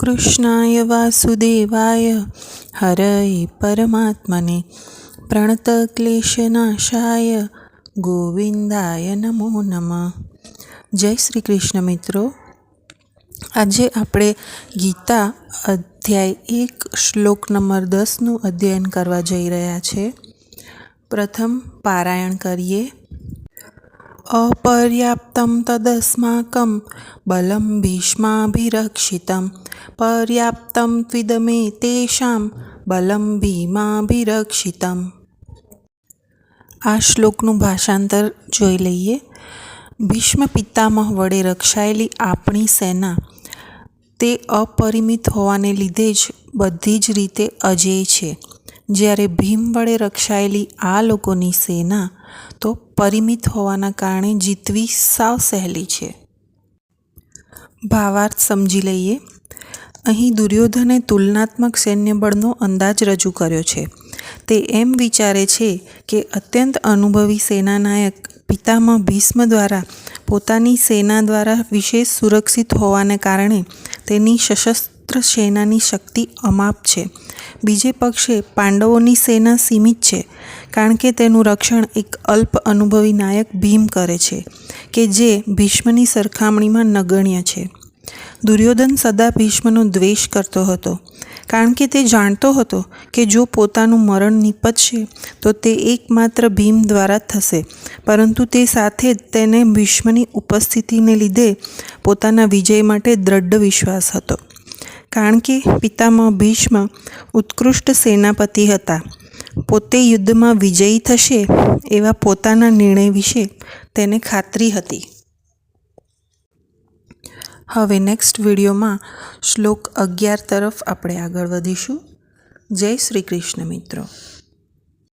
કૃષ્ણાય વાસુદેવાય, હરય પરમાત્મને પ્રણતક્લેશનાશાય ગોવિંદાય નમો નમઃ. જય શ્રી કૃષ્ણ મિત્રો. આજે આપણે ગીતા અધ્યાય એક, શ્લોક નંબર દસનું અધ્યયન કરવા જઈ રહ્યા છે. પ્રથમ પારાયણ કરીએ. અપર્યાપ્તમ તદસ્માકમ બલમ ભીષ્માભિરક્ષિતમ પર્યાપ્તમ ત્વિદમે તેષામ બલમ ભીમાભિરક્ષિતમ આ શ્લોકનું ભાષાંતર જોઈ લઈએ। ભીષ્મ પિતામહ વડે રક્ષાયેલી આપણી સેના તે અપરિમિત હોવાને લીધે જ બધી જ રીતે અજેય છે। જ્યારે ભીમ વડે રક્ષાયેલી આ લોકોની સેના તો પરિમિત હોવાના કારણે જીતવી સાવ સહેલી છે. ભાવાર્થ સમજી લઈએ. અહીં દુર્યોધને તુલનાત્મક સૈન્યબળનો અંદાજ રજૂ કર્યો છે. તે એમ વિચારે છે કે અત્યંત અનુભવી સેનાનાયક પિતામહ ભીષ્મ દ્વારા પોતાની સેના દ્વારા વિશેષ સુરક્ષિત હોવાને કારણે તેની સશસ્ત્ર સેનાની શક્તિ અમાપ છે. બીજે પક્ષે પાંડવોની સેના સીમિત છે, કારણ કે તેનું રક્ષણ એક અલ્પ અનુભવી નાયક ભીમ કરે છે, કે જે ભીષ્મની સરખામણીમાં નગણ્ય છે. દુર્યોધન સદા ભીષ્મનો દ્વેષ કરતો હતો, કારણ કે તે જાણતો હતો કે જો પોતાનું મરણ નીપજશે, તો તે એકમાત્ર ભીમ દ્વારા થશે, પરંતુ તે સાથે જ તેને ભીષ્મની ઉપસ્થિતિને લીધે પોતાના વિજય માટે દ્રઢ વિશ્વાસ હતો. કારણ કે પિતામહ ભીષ્મ ઉત્કૃષ્ટ સેનાપતિ હતા. પોતે યુદ્ધમાં વિજયી થશે એવા પોતાના નિર્ણય વિશે તેને ખાતરી હતી. હવે નેક્સ્ટ વિડીયોમાં શ્લોક અગિયાર તરફ આપણે આગળ વધીશું. જય શ્રી કૃષ્ણ મિત્રો.